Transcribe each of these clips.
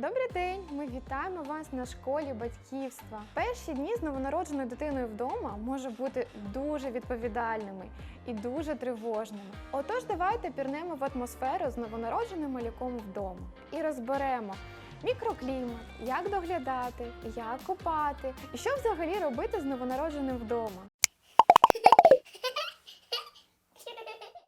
Добрий день! Ми вітаємо вас на школі батьківства. Перші дні з новонародженою дитиною вдома може бути дуже відповідальними і дуже тривожними. Отож, давайте пірнемо в атмосферу з новонародженим малюком вдома і розберемо. Мікроклімат, як доглядати, як купати, і що взагалі робити з новонародженим вдома.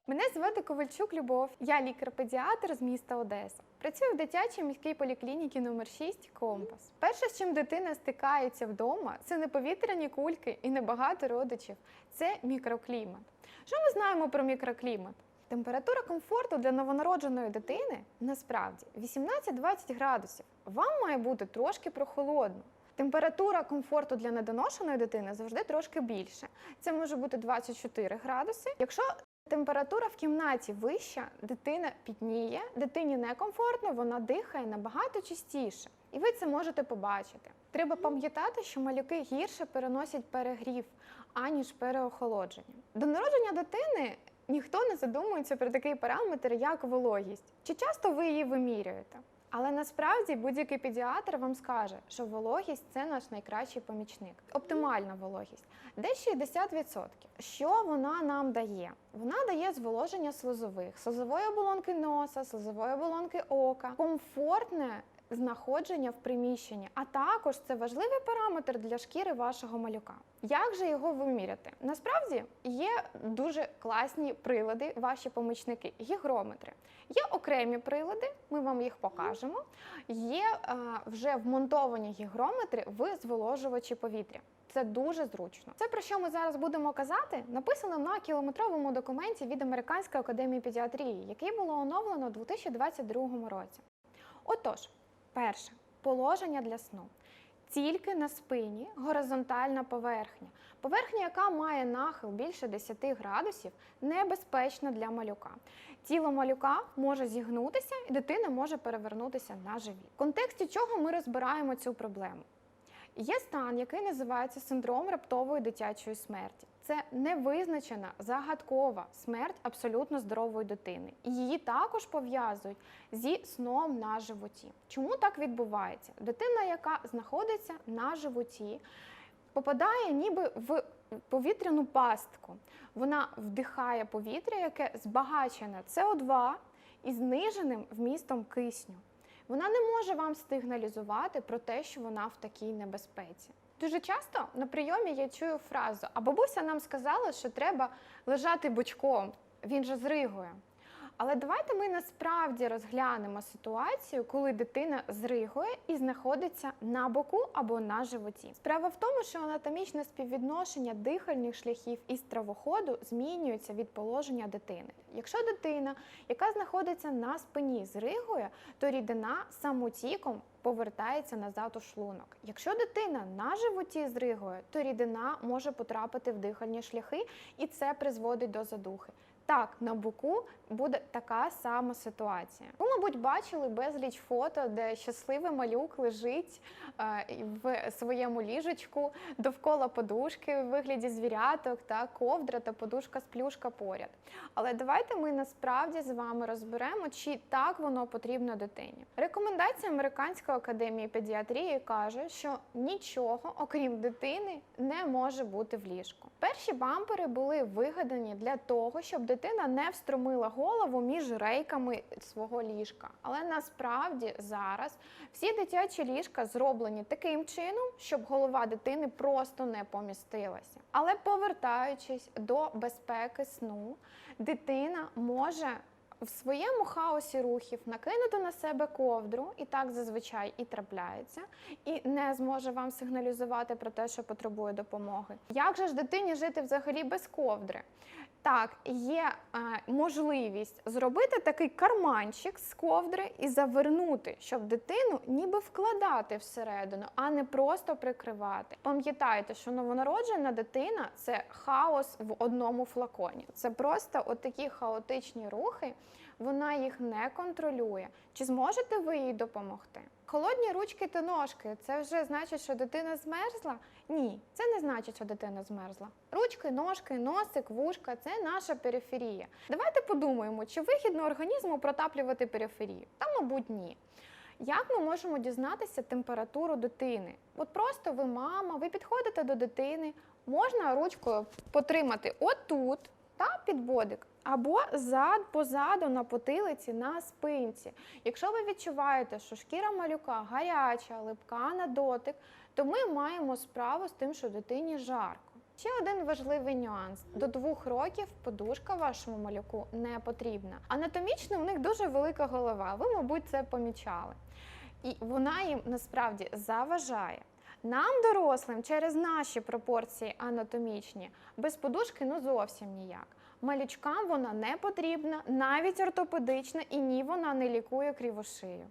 Мене звати Ковальчук Любов. Я лікар-педіатр з міста Одеса. Працюю в дитячій міській поліклініці номер 6 Компас. Перше, з чим дитина стикається вдома, це не повітряні кульки і не багато родичів. Це мікроклімат. Що ми знаємо про мікроклімат? Температура комфорту для новонародженої дитини насправді 18-20 градусів. Вам має бути трошки прохолодно. Температура комфорту для недоношеної дитини завжди трошки більше. Це може бути 24 градуси. Якщо температура в кімнаті вища, дитина пітніє, дитині некомфортно, вона дихає набагато частіше. І ви це можете побачити. Треба пам'ятати, що малюки гірше переносять перегрів, аніж переохолодження. До народження дитини ніхто не задумується про такий параметр, як вологість. Чи часто ви її вимірюєте? Але насправді будь-який педіатр вам скаже, що вологість це наш найкращий помічник. Оптимальна вологість Де 60%. Що вона нам дає? Вона дає зволоження слизових, слизової оболонки носа, слизової оболонки ока, комфортне знаходження в приміщенні, а також це важливий параметр для шкіри вашого малюка. Як же його виміряти? Насправді є дуже класні прилади, ваші помічники, гігрометри. Є окремі прилади, ми вам їх покажемо. Є е, вже вмонтовані гігрометри в зволожувачі повітря. Це дуже зручно. Це про що ми зараз будемо казати, написано на кілометровому документі від Американської академії педіатрії, який було оновлено у 2022 році. Отож, перше положення для сну. Тільки на спині горизонтальна поверхня. Поверхня, яка має нахил більше 10 градусів, небезпечна для малюка. Тіло малюка може зігнутися, і дитина може перевернутися на живіт. В контексті чого ми розбираємо цю проблему? Є стан, який називається синдром раптової дитячої смерті. Це невизначена загадкова смерть абсолютно здорової дитини. І її також пов'язують зі сном на животі. Чому так відбувається? Дитина, яка знаходиться на животі, попадає ніби в повітряну пастку. Вона вдихає повітря, яке збагачене СО2 і зниженим вмістом кисню. Вона не може вам сигналізувати про те, що вона в такій небезпеці. Дуже часто на прийомі я чую фразу: а бабуся нам сказала, що треба лежати бочком, він же зригує. Але давайте ми насправді розглянемо ситуацію, коли дитина зригує і знаходиться на боку або на животі. Справа в тому, що анатомічне співвідношення дихальних шляхів і стравоходу змінюється від положення дитини. Якщо дитина, яка знаходиться на спині, зригує, то рідина самотіком повертається назад у шлунок. Якщо дитина на животі зригує, то рідина може потрапити в дихальні шляхи, і це призводить до задухи. Так, на боку буде така сама ситуація. Ви, мабуть, бачили безліч фото, де щасливий малюк лежить е, в своєму ліжечку довкола подушки в вигляді звіряток та ковдра та подушка з плюшка поряд. Але давайте ми насправді з вами розберемо, чи так воно потрібно дитині. Рекомендація Американської академії педіатрії каже, що нічого, окрім дитини, не може бути в ліжку. Перші бампери були вигадані для того, щоб дитина не встромила голову між рейками свого ліжка. Але насправді зараз всі дитячі ліжка зроблені таким чином, щоб голова дитини просто не помістилася. Але повертаючись до безпеки сну, дитина може в своєму хаосі рухів накинути на себе ковдру, і так зазвичай і трапляється, і не зможе вам сигналізувати про те, що потребує допомоги. Як же ж дитині жити взагалі без ковдри? Так, є е, можливість зробити такий карманчик з ковдри і завернути, щоб дитину ніби вкладати всередину, а не просто прикривати. Пам'ятайте, що новонароджена дитина це хаос в одному флаконі. Це просто отакі хаотичні рухи. Вона їх не контролює. Чи зможете ви їй допомогти? Холодні ручки та ножки це вже значить, що дитина змерзла? Ні, це не значить, що дитина змерзла. Ручки, ножки, носик, вушка це наша периферія. Давайте подумаємо, чи вигідно організму протаплювати периферію? Та, мабуть, ні. Як ми можемо дізнатися температуру дитини? От просто ви мама, ви підходите до дитини, можна ручкою потримати отут та під бодик, або зад позаду на потилиці на спинці. Якщо ви відчуваєте, що шкіра малюка гаряча, липка на дотик, то ми маємо справу з тим, що дитині жарко. Ще один важливий нюанс: до двох років подушка вашому малюку не потрібна. Анатомічно в них дуже велика голова. Ви, мабуть, це помічали. І вона їм насправді заважає. Нам, дорослим, через наші пропорції анатомічні, без подушки ну зовсім ніяк. Малючкам вона не потрібна, навіть ортопедична, і ні, вона не лікує кривошию.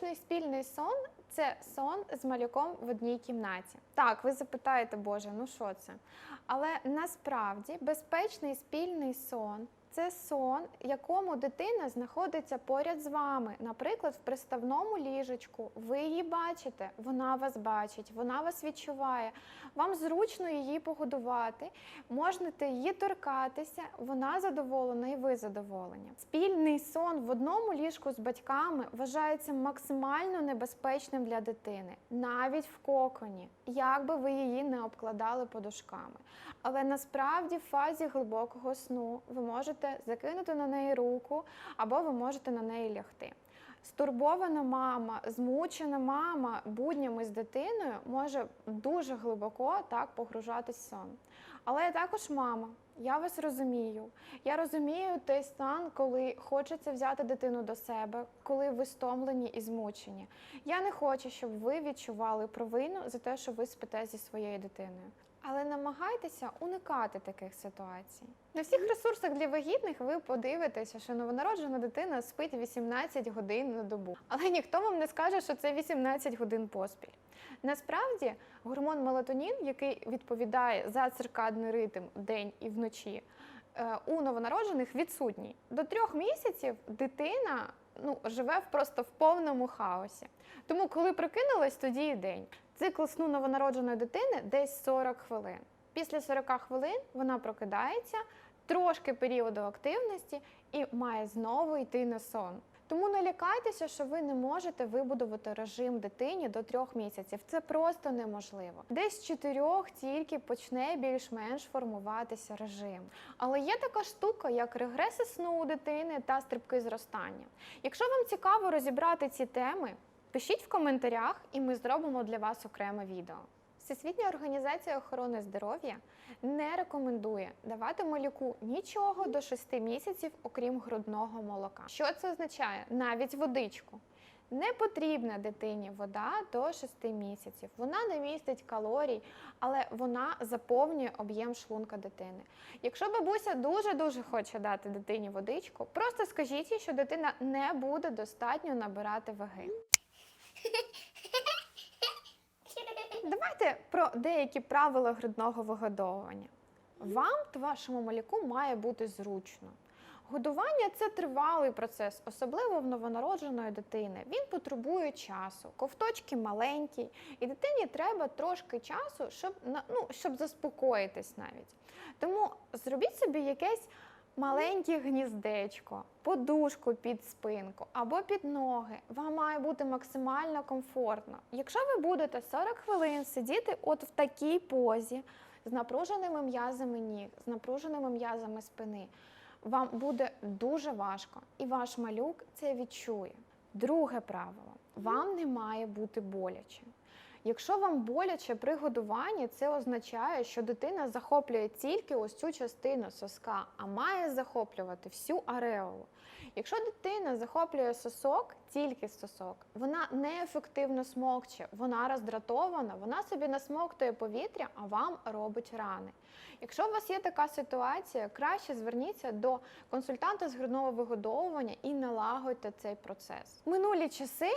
Безпечний спільний сон це сон з малюком в одній кімнаті. Так, ви запитаєте, Боже, ну що це? Але насправді безпечний спільний сон це сон, якому дитина знаходиться поряд з вами, наприклад, в приставному ліжечку. Ви її бачите, вона вас бачить, вона вас відчуває. Вам зручно її погодувати, можете її торкатися, вона задоволена і ви задоволені. Спільний сон в одному ліжку з батьками вважається максимально небезпечним для дитини, навіть в коконі, як би ви її не обкладали подушками. Але насправді в фазі глибокого сну ви можете закинути на неї руку або ви можете на неї лягти. Стурбована мама, змучена мама буднями з дитиною може дуже глибоко так погружатись в сон. Але я також мама. Я вас розумію. Я розумію той стан, коли хочеться взяти дитину до себе, коли ви стомлені і змучені. Я не хочу, щоб ви відчували провину за те, що ви спите зі своєю дитиною. Але намагайтеся уникати таких ситуацій. На всіх ресурсах для вагітних ви подивитеся, що новонароджена дитина спить 18 годин на добу. Але ніхто вам не скаже, що це 18 годин поспіль. Насправді, гормон мелатонін, який відповідає за циркадний ритм день і вночі, е, у новонароджених відсутній. До трьох місяців дитина ну, живе просто в повному хаосі. Тому, коли прокинулась, тоді і день. Цикл сну новонародженої дитини десь 40 хвилин. Після 40 хвилин вона прокидається, трошки періоду активності і має знову йти на сон. Тому не лякайтеся, що ви не можете вибудувати режим дитині до трьох місяців. Це просто неможливо. Десь з чотирьох тільки почне більш-менш формуватися режим. Але є така штука, як регреси сну у дитини та стрибки зростання. Якщо вам цікаво розібрати ці теми, пишіть в коментарях, і ми зробимо для вас окреме відео. Всесвітня організація охорони здоров'я не рекомендує давати малюку нічого до 6 місяців, окрім грудного молока. Що це означає? Навіть водичку. Не потрібна дитині вода до 6 місяців. Вона не містить калорій, але вона заповнює об'єм шлунка дитини. Якщо бабуся дуже дуже хоче дати дитині водичку, просто скажіть їй, що дитина не буде достатньо набирати ваги. Давайте про деякі правила грудного вигодовування. Вам та вашому малюку має бути зручно. Годування це тривалий процес, особливо в новонародженої дитини. Він потребує часу. Ковточки маленькі, і дитині треба трошки часу, щоб ну, щоб заспокоїтись навіть. Тому зробіть собі якесь маленьке гніздечко, подушку під спинку або під ноги. Вам має бути максимально комфортно. Якщо ви будете 40 хвилин сидіти от в такій позі з напруженими м'язами ніг, з напруженими м'язами спини, вам буде дуже важко, і ваш малюк це відчує. Друге правило: вам не має бути боляче. Якщо вам боляче при годуванні, це означає, що дитина захоплює тільки ось цю частину соска, а має захоплювати всю ареолу. Якщо дитина захоплює сосок, тільки сосок, вона неефективно смокче, вона роздратована, вона собі насмоктує повітря, а вам робить рани. Якщо у вас є така ситуація, краще зверніться до консультанта з грудного вигодовування і налагодьте цей процес. Минулі часи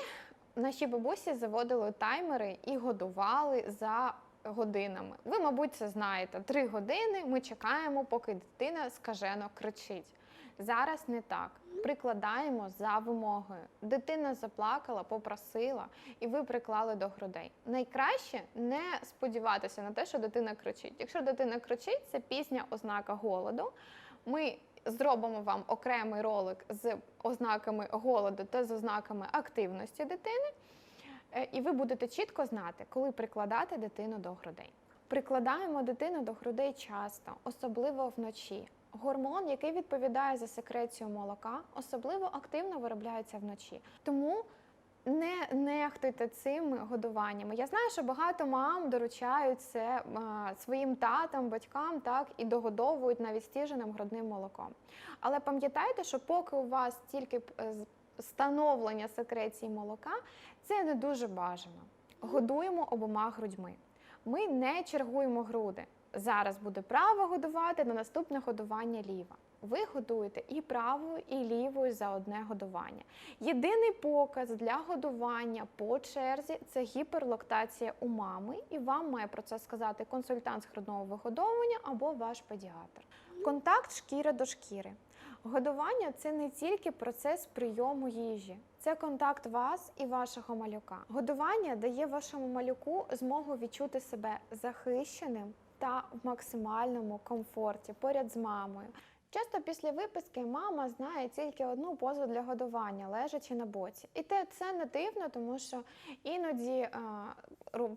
наші бабусі заводили таймери і годували за годинами. Ви, мабуть, це знаєте. Три години ми чекаємо, поки дитина скажено кричить. Зараз не так. Прикладаємо за вимогою. Дитина заплакала, попросила, і ви приклали до грудей. Найкраще не сподіватися на те, що дитина кричить. Якщо дитина кричить, це пісня ознака голоду. Ми зробимо вам окремий ролик з ознаками голоду та з ознаками активності дитини. Е, І ви будете чітко знати, коли прикладати дитину до грудей. Прикладаємо дитину до грудей часто, особливо вночі. Гормон, який відповідає за секрецію молока, особливо активно виробляється вночі. Тому не нехтуйте цими годуваннями. Я знаю, що багато мам доручають це а, своїм татам, батькам, так і догодовують навіть стіженим грудним молоком. Але пам'ятайте, що поки у вас тільки е, з- становлення секреції молока, це не дуже бажано. Годуємо обома грудьми. Ми не чергуємо груди. Зараз буде право годувати, на наступне годування ліва. Ви годуєте і правою, і лівою за одне годування. Єдиний показ для годування по черзі це гіперлактація у мами, і вам має про це сказати консультант з грудного вигодовування або ваш педіатр. Контакт шкіри до шкіри. Годування це не тільки процес прийому їжі, це контакт вас і вашого малюка. Годування дає вашому малюку змогу відчути себе захищеним та в максимальному комфорті поряд з мамою. Часто після виписки мама знає тільки одну позу для годування, лежачи на боці. І те це не дивно, тому що іноді а,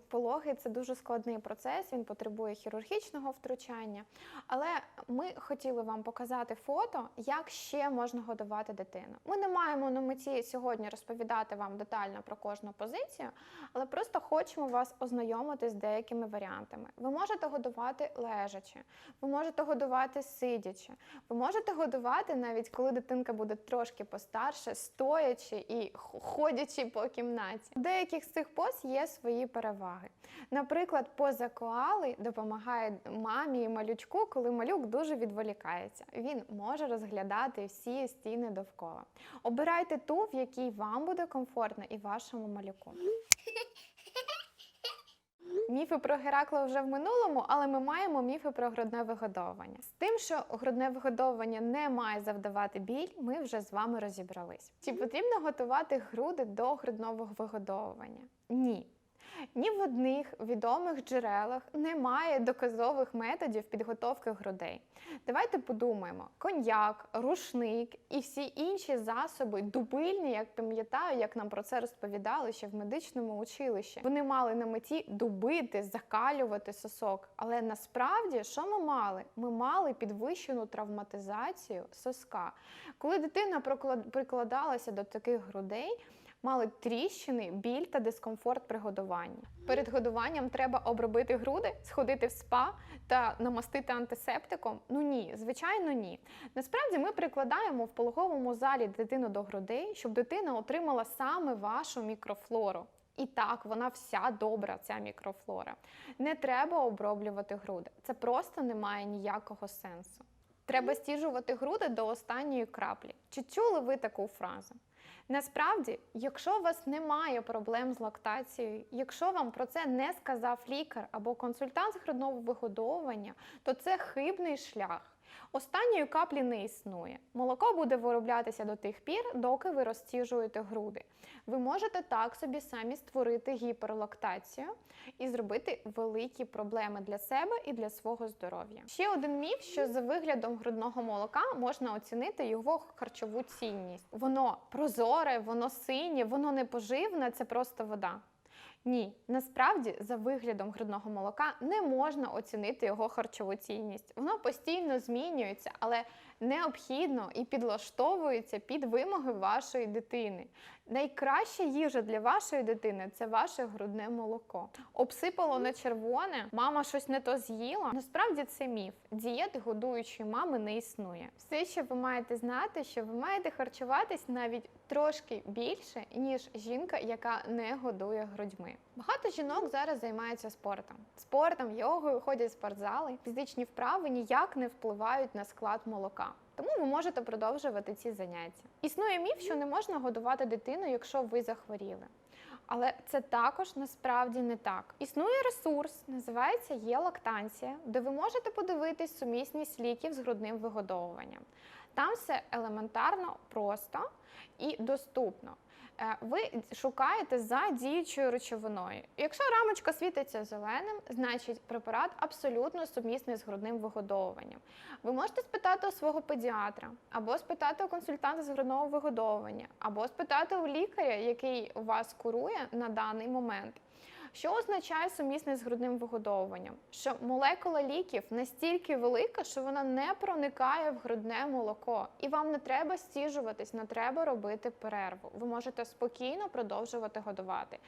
пологи це дуже складний процес, він потребує хірургічного втручання. Але ми хотіли вам показати фото, як ще можна годувати дитину. Ми не маємо на меті сьогодні розповідати вам детально про кожну позицію, але просто хочемо вас ознайомити з деякими варіантами. Ви можете годувати лежачи, ви можете годувати сидячи. Ви можете годувати навіть коли дитинка буде трошки постарше, стоячи і ходячи по кімнаті. У деяких з цих поз є свої переваги. Наприклад, поза коали допомагає мамі і малючку, коли малюк дуже відволікається. Він може розглядати всі стіни довкола. Обирайте ту, в якій вам буде комфортно і вашому малюку. Міфи про Геракла вже в минулому, але ми маємо міфи про грудне вигодовування. З тим, що грудне вигодовування не має завдавати біль, ми вже з вами розібрались. Чи потрібно готувати груди до грудного вигодовування? Ні. Ні в одних відомих джерелах немає доказових методів підготовки грудей. Давайте подумаємо: коньяк, рушник і всі інші засоби дубильні, як пам'ятаю, як нам про це розповідали ще в медичному училищі. Вони мали на меті дубити, закалювати сосок. Але насправді, що ми мали? Ми мали підвищену травматизацію соска. Коли дитина прикладалася до таких грудей, мали тріщини, біль та дискомфорт при годуванні. Перед годуванням треба обробити груди, сходити в спа та намастити антисептиком? Ну ні, звичайно, ні. Насправді ми прикладаємо в пологовому залі дитину до грудей, щоб дитина отримала саме вашу мікрофлору. І так, вона вся добра, ця мікрофлора. Не треба оброблювати груди. Це просто не має ніякого сенсу. Треба стіжувати груди до останньої краплі. Чи чули ви таку фразу? Насправді, якщо у вас немає проблем з лактацією, якщо вам про це не сказав лікар або консультант з грудного вигодовування, то це хибний шлях. Останньої каплі не існує. Молоко буде вироблятися до тих пір, доки ви розтіжуєте груди. Ви можете так собі самі створити гіперлактацію і зробити великі проблеми для себе і для свого здоров'я. Ще один міф, що за виглядом грудного молока можна оцінити його харчову цінність. Воно прозоре, воно синє, воно не поживне, це просто вода. Ні, насправді за виглядом грудного молока не можна оцінити його харчову цінність. Воно постійно змінюється, але необхідно і підлаштовується під вимоги вашої дитини. Найкраща їжа для вашої дитини це ваше грудне молоко. Обсипало на червоне, мама щось не то з'їла. Насправді це міф. Дієти годуючої мами не існує. Все, що ви маєте знати, що ви маєте харчуватись навіть трошки більше, ніж жінка, яка не годує грудьми. Багато жінок зараз займаються спортом. Спортом, йогою, ходять спортзали. Фізичні вправи ніяк не впливають на склад молока. Тому ви можете продовжувати ці заняття. Існує міф, що не можна годувати дитину, якщо ви захворіли. Але це також насправді не так. Існує ресурс, називається є-лактанція, де ви можете подивитись сумісність ліків з грудним вигодовуванням. Там все елементарно, просто і доступно. Е, ви шукаєте за діючою речовиною. Якщо рамочка світиться зеленим, значить препарат абсолютно сумісний з грудним вигодовуванням. Ви можете спитати у свого педіатра, або спитати у консультанта з грудного вигодовування, або спитати у лікаря, який вас курує на даний момент. Що означає сумісне з грудним вигодовуванням? Що молекула ліків настільки велика, що вона не проникає в грудне молоко, і вам не треба стіжуватись, не треба робити перерву. Ви можете спокійно продовжувати годувати.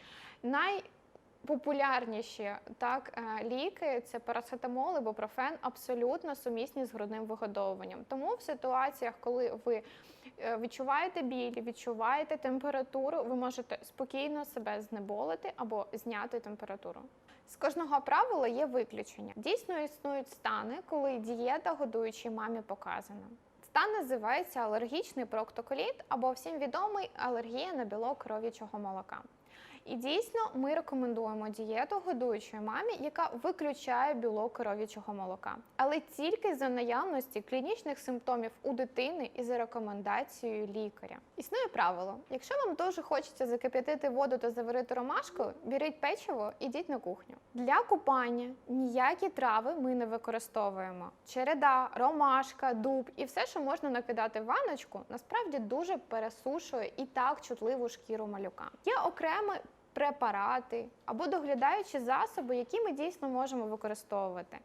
Найпопулярніші так е, ліки це парацетамол, ібупрофен, абсолютно сумісні з грудним вигодовуванням. Тому в ситуаціях, коли ви відчуваєте біль, відчуваєте температуру, ви можете спокійно себе знеболити або зняти температуру. З кожного правила є виключення. Дійсно існують стани, коли дієта годуючій мамі показана. Стан називається алергічний проктоколіт або всім відомий алергія на білок кров'ячого молока. І дійсно ми рекомендуємо дієту годуючої мамі, яка виключає білок коров'ячого молока, але тільки за наявності клінічних симптомів у дитини і за рекомендацією лікаря. Існує правило: якщо вам дуже хочеться закип'ятити воду та заварити ромашку, беріть печиво, ідіть на кухню. Для купання ніякі трави ми не використовуємо. Череда, ромашка, дуб і все, що можна накидати в ваночку, насправді дуже пересушує і так чутливу шкіру малюка. Є окремий препарати або доглядаючі засоби, які ми дійсно можемо використовувати.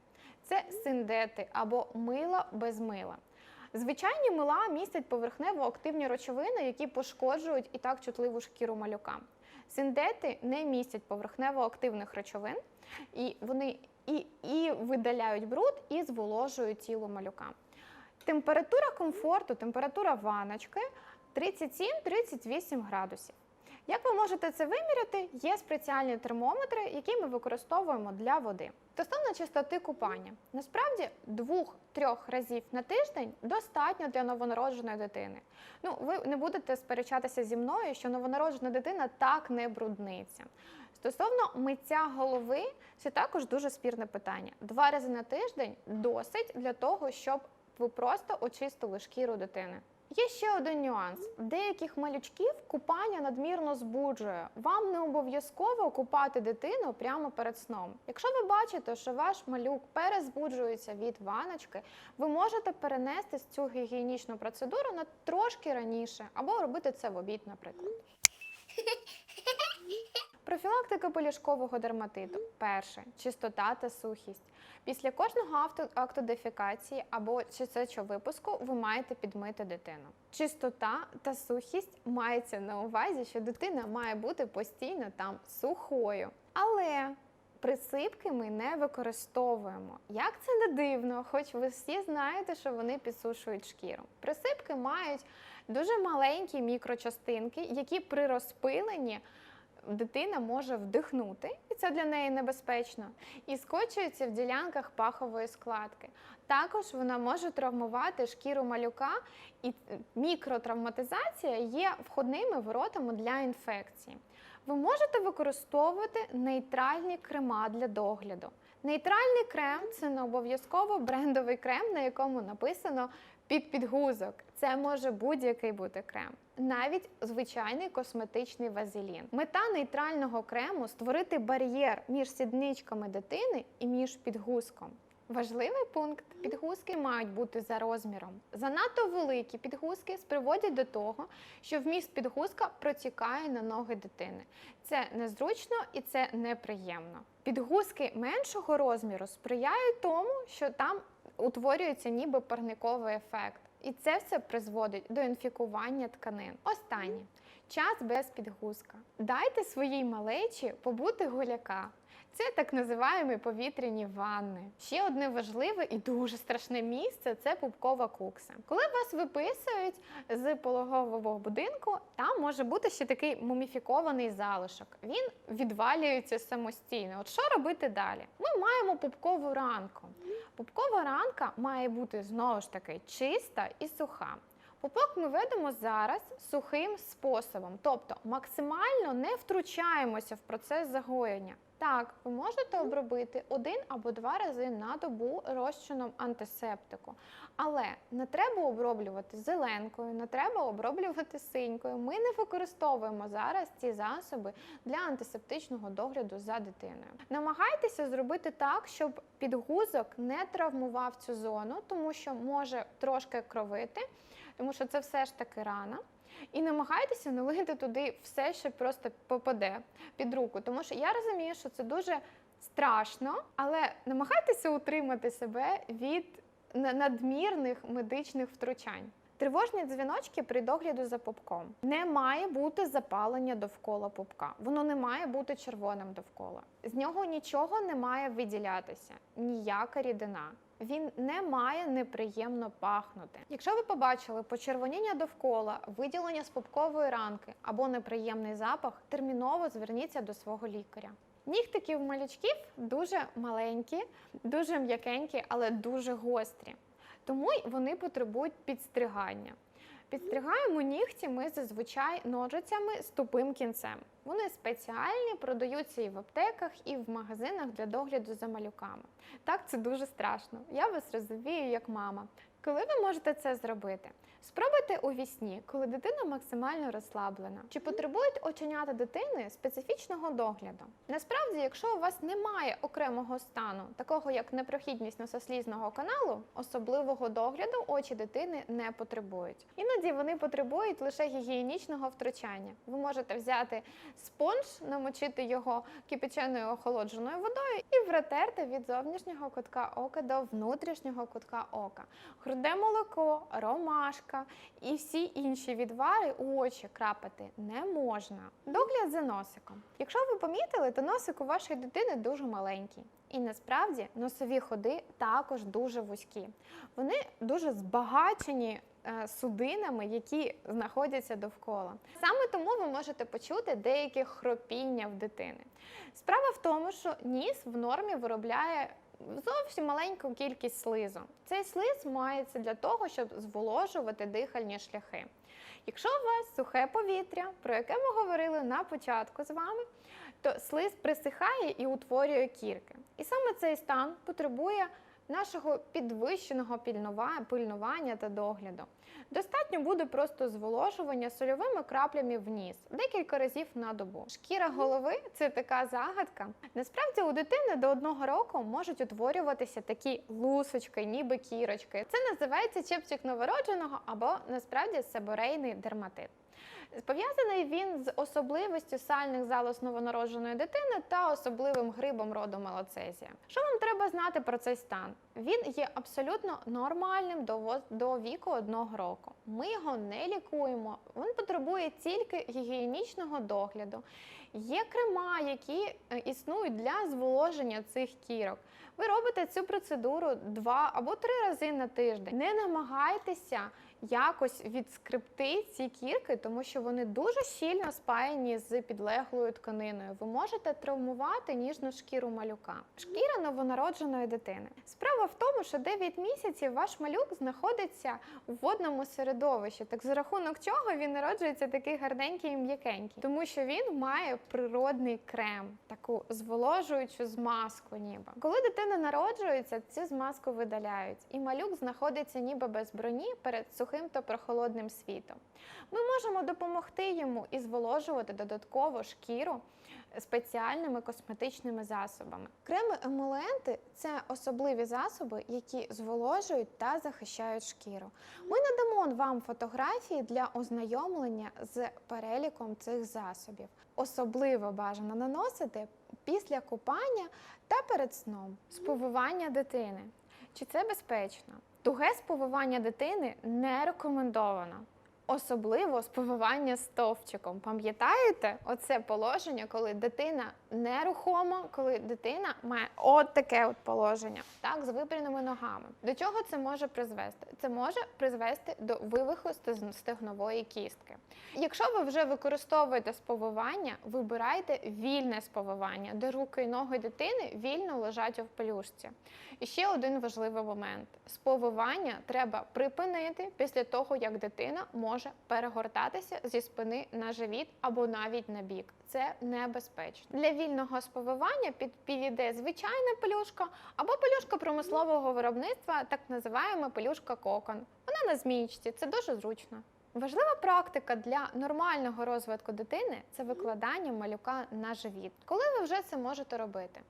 Це синдети або мила без мила. Звичайні мила містять поверхнево активні речовини, які пошкоджують і так чутливу шкіру малюка. Синдети не містять поверхнево активних речовин, і вони і, і видаляють бруд, і зволожують тіло малюка. Температура комфорту, температура ваночки 37-38 градусів. Як ви можете це виміряти? Є спеціальні термометри, які ми використовуємо для води. Стосовно чистоти купання, насправді двох-трьох разів на тиждень достатньо для новонародженої дитини. Ну, ви не будете сперечатися зі мною, що новонароджена дитина так не брудниться. Стосовно миття голови, це також дуже спірне питання. Два рази на тиждень досить для того, щоб ви просто очистили шкіру дитини. Є ще один нюанс: деяких малючків купання надмірно збуджує. Вам не обов'язково купати дитину прямо перед сном. Якщо ви бачите, що ваш малюк перезбуджується від ваночки, ви можете перенести цю гігієнічну процедуру на трошки раніше, або робити це в обід, наприклад. Профілактика полішкового дерматиту. Перше чистота та сухість. Після кожного авту, акту дефікації або випуску ви маєте підмити дитину. Чистота та сухість мається на увазі, що дитина має бути постійно там сухою. Але присипки ми не використовуємо. Як це не дивно, хоч ви всі знаєте, що вони підсушують шкіру. Присипки мають дуже маленькі мікрочастинки, які при розпиленні дитина може вдихнути, і це для неї небезпечно, і скочується в ділянках пахової складки. Також вона може травмувати шкіру малюка, і мікротравматизація є входними воротами для інфекції. Ви можете використовувати нейтральні крема для догляду. Нейтральний крем це не обов'язково брендовий крем, на якому написано під підгузок. Це може будь-який бути крем, навіть звичайний косметичний вазелін. Мета нейтрального крему створити бар'єр між сідничками дитини і між підгузком. Важливий пункт: підгузки мають бути за розміром. Занадто великі підгузки приводять до того, що вміст підгузка протікає на ноги дитини. Це незручно і це неприємно. Підгузки меншого розміру сприяють тому, що там утворюється ніби парниковий ефект. І це все призводить до інфікування тканин. Останнє час без підгузка. Дайте своїй малечі побути гуляка. Це так називаємо повітряні ванни. Ще одне важливе і дуже страшне місце це пупкова кукса. Коли вас виписують з пологового будинку, там може бути ще такий муміфікований залишок. Він відвалюється самостійно. От що робити далі? Ми маємо пупкову ранку. Пупкова ранка має бути знову ж таки чиста і суха. Пупок ми ведемо зараз сухим способом, тобто максимально не втручаємося в процес загоєння. Так, ви можете обробити один або два рази на добу розчином антисептику, але не треба оброблювати зеленкою, не треба оброблювати синькою. Ми не використовуємо зараз ці засоби для антисептичного догляду за дитиною. Намагайтеся зробити так, щоб підгузок не травмував цю зону, тому що може трошки кровити, тому що це все ж таки рана. І намагайтеся не лити туди все, що просто попаде під руку. Тому що я розумію, що це дуже страшно, але намагайтеся утримати себе від надмірних медичних втручань. Тривожні дзвіночки при догляду за пупком. Не має бути запалення довкола пупка. Воно не має бути червоним довкола. З нього нічого не має виділятися, ніяка рідина. Він не має неприємно пахнути. Якщо ви побачили почервоніння довкола, виділення з пупкової ранки або неприємний запах, терміново зверніться до свого лікаря. Нігтики в малючків дуже маленькі, дуже м'якенькі, але дуже гострі. Тому вони потребують підстригання. Підстригаємо нігті ми зазвичай ножицями з тупим кінцем. Вони спеціальні, продаються і в аптеках, і в магазинах для догляду за малюками. Так, це дуже страшно. Я вас розумію як мама. Коли ви можете це зробити? Спробуйте у вісні, коли дитина максимально розслаблена. Чи потребують оченята дитини специфічного догляду? Насправді, якщо у вас немає окремого стану, такого як непрохідність носослізного каналу, особливого догляду очі дитини не потребують. Іноді вони потребують лише гігієнічного втручання. Ви можете взяти спонж, намочити його кипяченою охолодженою водою і протерти від зовнішнього кутка ока до внутрішнього кутка ока. Грудне молоко, ромашка і всі інші відвари у очі крапати не можна. Догляд за носиком. Якщо ви помітили, то носик у вашої дитини дуже маленький. І насправді носові ходи також дуже вузькі. Вони дуже збагачені е, судинами, які знаходяться довкола. Саме тому ви можете почути деяке хропіння в дитини. Справа в тому, що ніс в нормі виробляє зовсім маленьку кількість слизу. Цей слиз мається для того, щоб зволожувати дихальні шляхи. Якщо у вас сухе повітря, про яке ми говорили на початку з вами, то слиз присихає і утворює кірки. І саме цей стан потребує нашого підвищеного пильнування та догляду. Достатньо буде просто зволожування сольовими краплями в ніс декілька разів на добу. Шкіра голови це така загадка. Насправді у дитини до одного року можуть утворюватися такі лусочки, ніби кірочки. Це називається чепчик новородженого або насправді себорейний дерматит. Пов'язаний він з особливістю сальних залоз новонародженої дитини та особливим грибом роду малоцезія. Що вам треба знати про цей стан? Він є абсолютно нормальним до віку одного року. Ми його не лікуємо. Він потребує тільки гігієнічного догляду. Є крема, які е, існують для зволоження цих кірок. Ви робите цю процедуру два або три рази на тиждень. Не намагайтеся якось відскребти ці кірки, тому що вони дуже щільно спаяні з підлеглою тканиною. Ви можете травмувати ніжну шкіру малюка. Шкіра новонародженої дитини. Справа в тому, що 9 місяців ваш малюк знаходиться у водному середовищі. Так за рахунок чого він народжується такий гарненький і м'якенький, тому що він має природний крем, таку зволожуючу змазку, ніби. Коли дитина народжується, цю змазку видаляють, і малюк знаходиться ніби без броні перед сухим та прохолодним світом. Ми можемо допомогти йому і зволожувати додатково шкіру спеціальними косметичними засобами. Креми емоленти це особливі засоби, які зволожують та захищають шкіру. Ми надамо вам фотографії для ознайомлення з переліком цих засобів. Особливо бажано наносити після купання та перед сном. Сповивання дитини. Чи це безпечно? Туге сповивання дитини не рекомендовано. особливо сповивання стовпчиком. Пам'ятаєте оце положення, коли дитина нерухома, коли дитина має от таке от положення, так, з випряними ногами. До чого це може призвести? Це може призвести до вивиху стегнової кістки. Якщо ви вже використовуєте сповивання, вибирайте вільне сповивання, де руки і ноги дитини вільно лежать у пелюшці. І ще один важливий момент: сповивання треба припинити після того, як дитина може перегортатися зі спини на живіт або навіть на бік. Це небезпечно. Для вільного сповивання під підійде звичайна пелюшка або пелюшка промислового виробництва, так називаємо пелюшка кокон. Вона на змічці, це дуже зручно. Важлива практика для нормального розвитку дитини це викладання малюка на живіт. Коли ви вже це можете робити?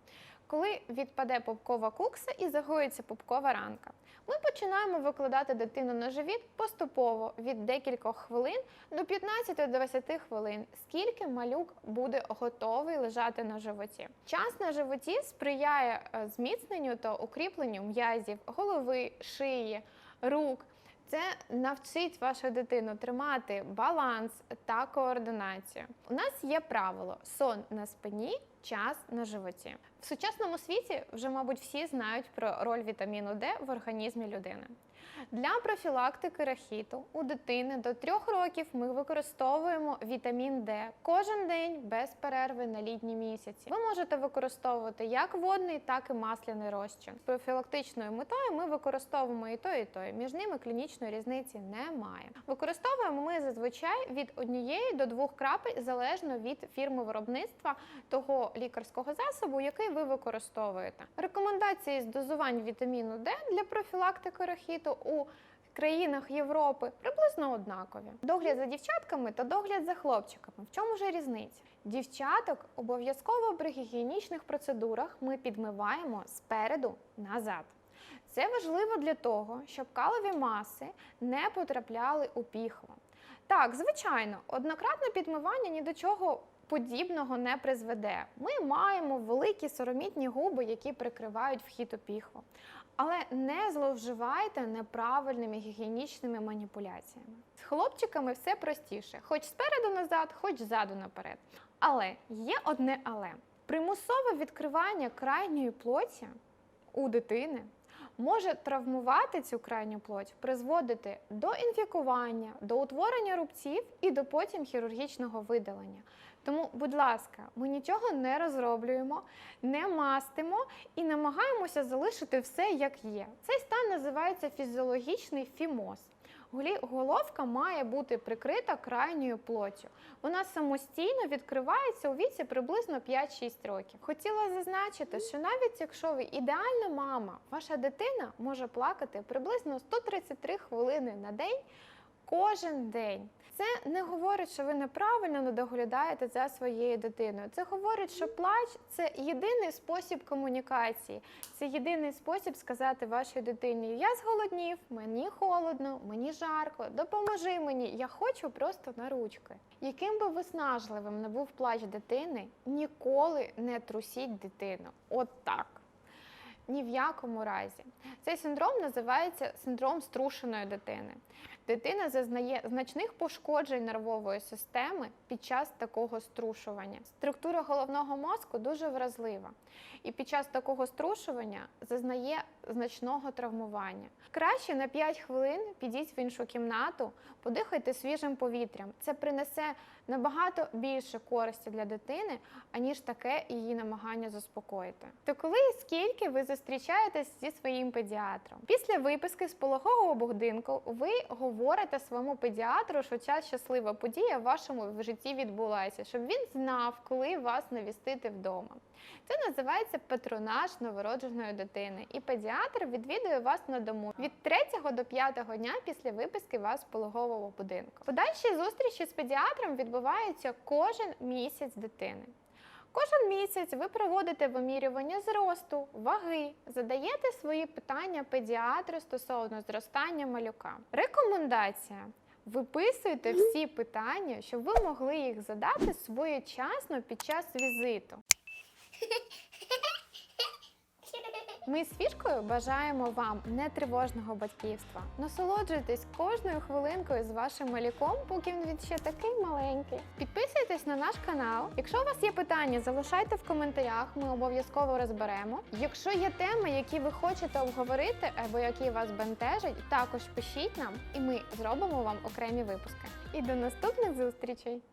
Коли відпаде пупкова кукса і загоїться пупкова ранка, ми починаємо викладати дитину на живіт поступово від декількох хвилин до 15-20 хвилин, скільки малюк буде готовий лежати на животі. Час на животі сприяє е, зміцненню та укріпленню м'язів голови, шиї, рук. Це навчить вашу дитину тримати баланс та координацію. У нас є правило: сон на спині, час на животі. В сучасному світі вже, мабуть, всі знають про роль вітаміну Д в організмі людини. Для профілактики рахіту у дитини до 3 років ми використовуємо вітамін Д кожен день без перерви на літні місяці. Ви можете використовувати як водний, так і масляний розчин. З профілактичною метою ми використовуємо і то, і то. Між ними клінічної різниці немає. Використовуємо ми зазвичай від однієї до двох крапель залежно від фірми виробництва того лікарського засобу, який ви використовуєте. Рекомендації з дозувань вітаміну Д для профілактики рахіту у країнах Європи приблизно однакові. Догляд за дівчатками та догляд за хлопчиками. В чому ж різниця? Дівчаток обов'язково при гігієнічних процедурах ми підмиваємо спереду назад. Це важливо для того, щоб калові маси не потрапляли у піхву. Так, звичайно, однократне підмивання ні до чого подібного не призведе. Ми маємо великі соромітні губи, які прикривають вхід у піхву. Але не зловживайте неправильними гігієнічними маніпуляціями. З хлопчиками все простіше, хоч спереду назад, хоч ззаду наперед. Але є одне але примусове відкривання крайньої плоті у дитини може травмувати цю крайню плоть, призводити до інфікування, до утворення рубців і до потім хірургічного видалення. Тому, будь ласка, ми нічого не розроблюємо, не мастимо і намагаємося залишити все як є. Цей стан називається фізіологічний фімоз. Головка має бути прикрита крайньою плоттю. Вона самостійно відкривається у віці приблизно 5-6 років. Хотіла зазначити, що навіть якщо ви ідеальна мама, ваша дитина може плакати приблизно 133 хвилини на день кожен день. Це не говорить, що ви неправильно не доглядаєте за своєю дитиною. Це говорить, що плач це єдиний спосіб комунікації, це єдиний спосіб сказати вашій дитині: Я зголоднів, мені холодно, мені жарко, допоможи мені, я хочу просто на ручки. Яким би виснажливим не був плач дитини, ніколи не трусіть дитину. От так. Ні в якому разі. Цей синдром називається синдром струшеної дитини. Дитина зазнає значних пошкоджень нервової системи під час такого струшування. Структура головного мозку дуже вразлива, і під час такого струшування зазнає значного травмування. Краще на 5 хвилин підіть в іншу кімнату, подихайте свіжим повітрям. Це принесе набагато більше користі для дитини, аніж таке її намагання заспокоїти. То коли і скільки ви зустрічаєтесь зі своїм педіатром? Після виписки з пологового будинку ви говорите своєму педіатру, що ця щаслива подія в вашому житті відбулася, щоб він знав, коли вас навістити вдома. Це називається патронаж новородженої дитини, і педіатр відвідує вас на дому від 3 до 5 дня після виписки вас з пологового будинку. Подальші зустрічі з педіатром відбуваються кожен місяць дитини. Кожен місяць ви проводите вимірювання зросту, ваги, задаєте свої питання педіатру стосовно зростання малюка. Рекомендація. Виписуйте всі питання, щоб ви могли їх задати своєчасно під час візиту. Ми з фішкою бажаємо вам нетривожного батьківства. Насолоджуйтесь кожною хвилинкою з вашим малюком, поки він ще такий маленький. Підписуйтесь на наш канал. Якщо у вас є питання, залишайте в коментарях. Ми обов'язково розберемо. Якщо є теми, які ви хочете обговорити або які вас бентежать, також пишіть нам, і ми зробимо вам окремі випуски. І до наступних зустрічей!